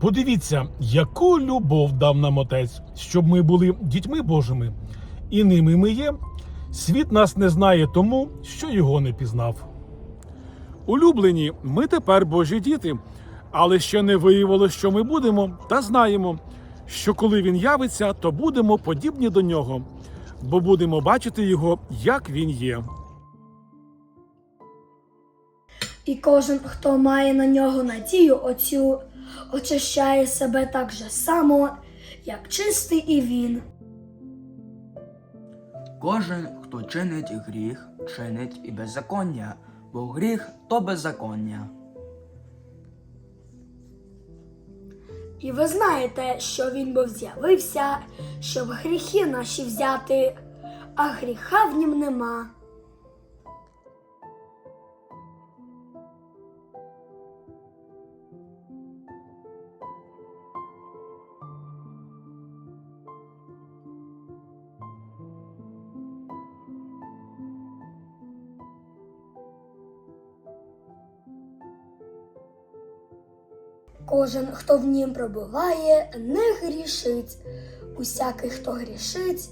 Подивіться, яку любов дав нам Отець, щоб ми були дітьми Божими, і ними ми є. Світ нас не знає тому, що його не пізнав. Улюблені, ми тепер Божі діти, але ще не виявило, що ми будемо, та знаємо, що коли він явиться, то будемо подібні до нього, бо будемо бачити його, як він є. І кожен, хто має на нього надію оцю, очищає себе так же само, як чистий і він. Кожен, хто чинить гріх, чинить і беззаконня, бо гріх то беззаконня. І ви знаєте, що він був з'явився, щоб гріхи наші взяти, а гріха в нім нема. Кожен, хто в нім пробуває, не грішить. Усякий, хто грішить,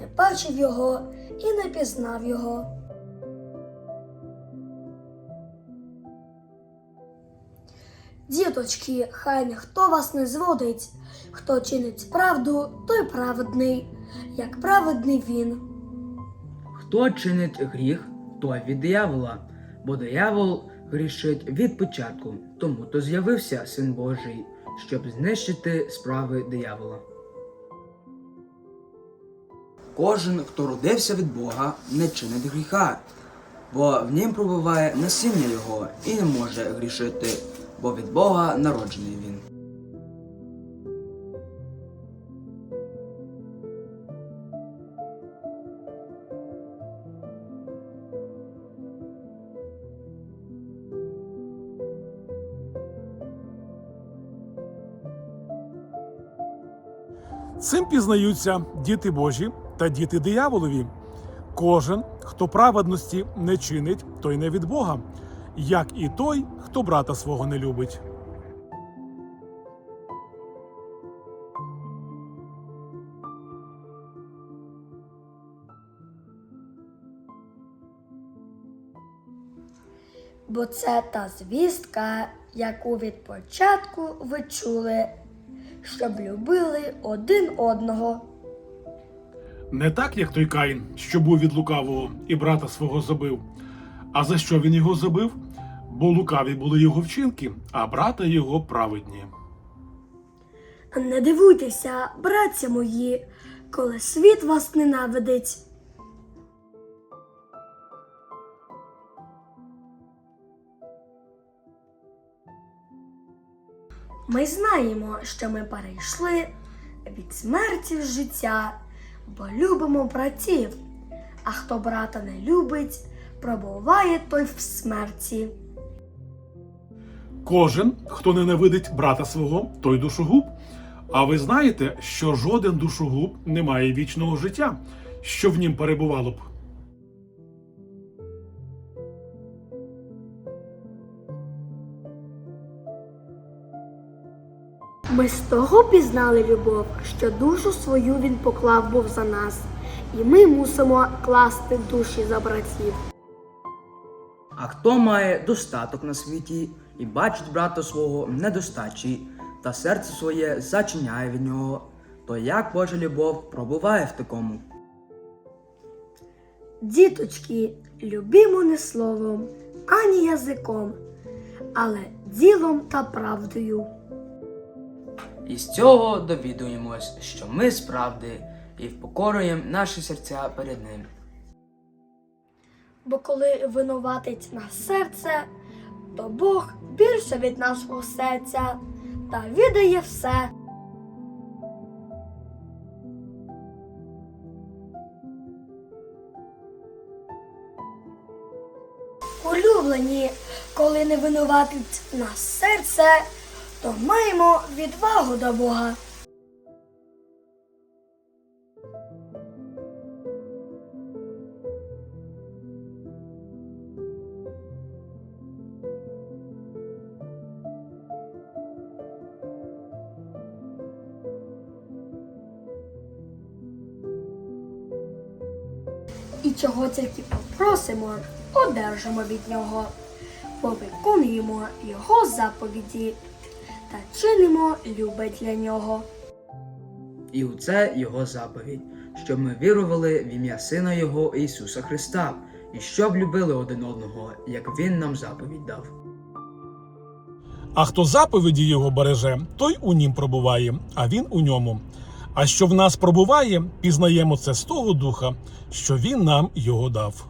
не бачив його і не пізнав його. Діточки, хай ніхто вас не зводить. Хто чинить правду, той праведний, як праведний він. Хто чинить гріх, той від диявола, бо диявол грішить від початку, тому то з'явився Син Божий, щоб знищити справи диявола. Кожен, хто родився від Бога, не чинить гріха, бо в нім пробуває насіння його і не може грішити, бо від Бога народжений він. Цим пізнаються діти Божі та діти дияволові. Кожен, хто праведності не чинить, той не від Бога, як і той, хто брата свого не любить. Бо це та звістка, яку від початку ви чули, щоб любили один одного. Не так, як той Каїн, що був від лукавого і брата свого забив. А за що він його забив? Бо лукаві були його вчинки, а брата його праведні. Не дивуйтеся, братця мої, коли світ вас ненавидить. Ми знаємо, що ми перейшли від смерті в життя, бо любимо братів, а хто брата не любить, пробуває той в смерті. Кожен, хто ненавидить брата свого, той душогуб. А ви знаєте, що жоден душогуб не має вічного життя, що в нім перебувало б. Ми з того пізнали любов, що душу свою він поклав був за нас, і ми мусимо класти душі за братів. А хто має достаток на світі і бачить брата свого недостачі, та серце своє зачиняє від нього, то як Божа любов пробуває в такому? Діточки, любімо не словом, ані язиком, але ділом та правдою. І з цього довідуємось, що ми справди і впокорюємо наші серця перед ним. Бо коли винуватить нас серце, то Бог більше від нашого серця та віддає все. Улюблені, коли не винуватить нас серце, то маємо відвагу до Бога. І чого тільки попросимо, одержимо від нього, повиконуємо його заповіді та чинимо любе для нього. І у це його заповідь, щоб ми вірували в ім'я Сина Його Ісуса Христа, і щоб любили один одного, як Він нам заповідь дав. А хто заповіді його береже, той у нім пробуває, а він у ньому. А що в нас пробуває, пізнаємо це з того духа, що він нам його дав.